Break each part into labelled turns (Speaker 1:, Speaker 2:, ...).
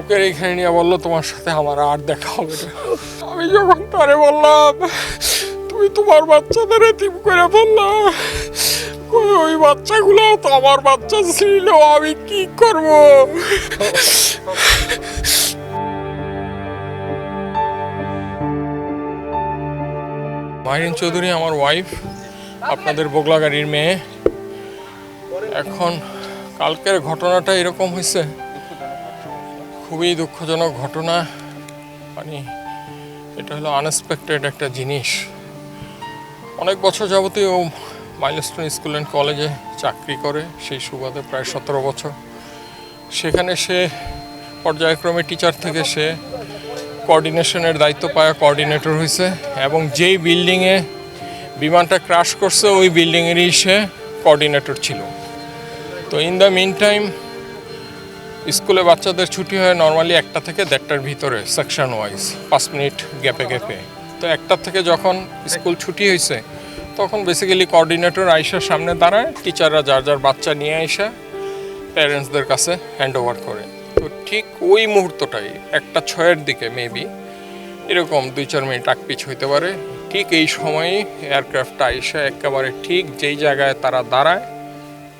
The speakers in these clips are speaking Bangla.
Speaker 1: বুকের এইখানে নিয়ে বলল, তোমার সাথে আমার আর দেখা হবে না। আমি যখন তারে বললাম, তুমি তোমার বাচ্চাদের এতিম করে বললা কই, ওই বাচ্চাগুলো তো আমার বাচ্চা ছিল, আমি কি করব? মাহিন চৌধুরী আমার ওয়াইফ আপনাদের বগলা গাড়ির মেয়ে। এখন কালকের ঘটনাটা এরকম হয়েছে খুবই দুঃখজনক ঘটনা। মানে এটা হলো আনএক্সপেক্টেড একটা জিনিস। অনেক বছর যাবতীয় ও মাইলস্টোন স্কুল অ্যান্ড কলেজে চাকরি করে, সেই সুবাদে প্রায় সতেরো বছর। সেখানে সে পর্যায়ক্রমে টিচার থেকে সে কোঅর্ডিনেশনের দায়িত্ব পাওয়া কোঅর্ডিনেটর হয়েছে এবং যেই বিল্ডিংয়ে বিমানটা ক্রাশ করছে, ওই বিল্ডিংয়েরই সে কোঅর্ডিনেটর ছিল। তো ইন দ্য মিন টাইম স্কুলে বাচ্চাদের ছুটি হয় নর্মালি একটা থেকে দেড়টার ভিতরে সেকশন ওয়াইজ পাঁচ মিনিট গ্যাপে গ্যাপে তো একটা থেকে যখন স্কুল ছুটি হয়েছে তখন বেসিক্যালি কোঅর্ডিনেটর আইসার সামনে দাঁড়ায় টিচাররা যার যার বাচ্চা নিয়ে আইসা প্যারেন্টসদের কাছে হ্যান্ড ওভার করে। তো ঠিক ওই মুহূর্তটাই, একটা ছয়ের দিকে মেবি এরকম দুই চার মিনিট আগ পিছ হইতে পারে। ঠিক এই সময়ই এয়ারক্রাফটটা আইসা একেবারে ঠিক যেই জায়গায় তারা দাঁড়ায়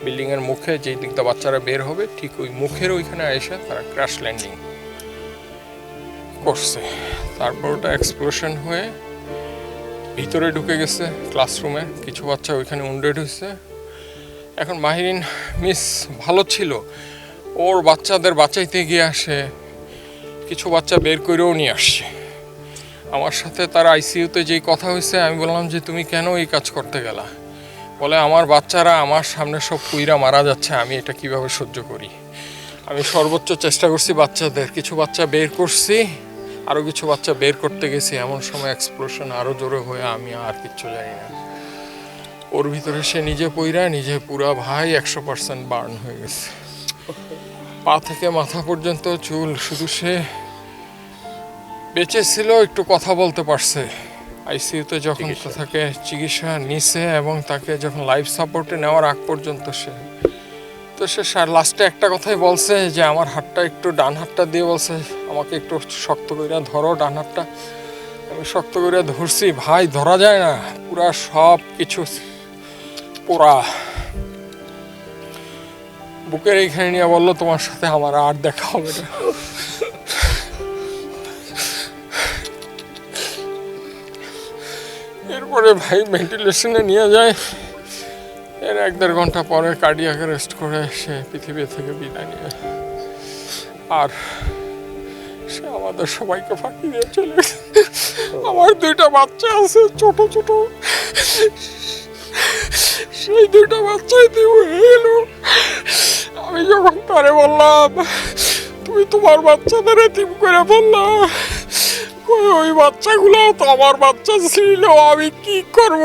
Speaker 1: বিল্ডিংয়ের মুখে যেই দিকটা বাচ্চারা বের হবে, ঠিক ওই মুখের ওইখানে এসে তারা ক্র্যাশ ল্যান্ডিং করছে। তারপর ওটা এক্সপ্লোশন হয়ে ভিতরে ঢুকে গেছে ক্লাসরুমে কিছু বাচ্চা ওইখানে উন্ডেড হয়েছে। এখন মাহিরিন মিস ভালো ছিল। ওর বাচ্চাদের বাঁচাইতে গিয়ে আসে, কিছু বাচ্চা বের করেও নিয়ে আসছে। আমার সাথে তার আইসিইউতে যেই কথা হয়েছে, আমি বললাম যে, তুমি কেন এই কাজ করতে গেলা? বলে, আমার বাচ্চারা, আমার সামনে সব কুইরা মারা যাচ্ছে, আমি এটা কীভাবে সহ্য করি? আমি সর্বোচ্চ চেষ্টা করছি বাচ্চাদের। কিছু বাচ্চা বের করছি আরও কিছু বাচ্চা বের করতে গেছি। এমন সময় এক্সপ্লোশন আরও জোরে হয়ে আমি আর কিচ্ছু জানি না। ওর ভিতরে সে নিজে পইরা, নিজে পুরা ভাই একশো পার্সেন্ট বার্ন হয়ে গেছে। পা থেকে মাথা পর্যন্ত চুল, শুধু সে বেঁচে ছিল, একটু কথা বলতে পারছে। আইসিইউতে যখন তাকে চিকিৎসা নিছে এবং তাকে যখন লাইফ সাপোর্টে নেওয়ার আগ পর্যন্ত সে তো সে লাস্টে একটা কথাই বলছে যে আমার হাতটা একটু ডান হাতটা দিয়ে বলছে আমাকে একটু শক্ত করে ধরো ডান হাতটা। আমি শক্ত করে ধরছি ভাই ধরা যায় না পুরা সব কিছু পুরা বুকের এইখানে নিয়ে বলল তোমার সাথে আমার আর দেখা হবে না। এরপরে ভাই ভেন্টিলেশনে নিয়ে যায়। এর এক দেড় ঘণ্টা পরে কার্ডিয়াক রেস্ট করে সে পৃথিবী থেকে বিদায় নিয়ে। আর সে আমাদের সবাইকে ফাঁকি দিয়ে চলে আমার দুইটা বাচ্চা আছে, ছোট ছোট। সেই দুইটা বাচ্চাই দিয়ে এলো আমি যখন তারে বললাম, তুমি তোমার বাচ্চাদের এতিম করে বললা কই ওই বাচ্চাগুলো তো আমার বাচ্চা ছিল আমি কি করব?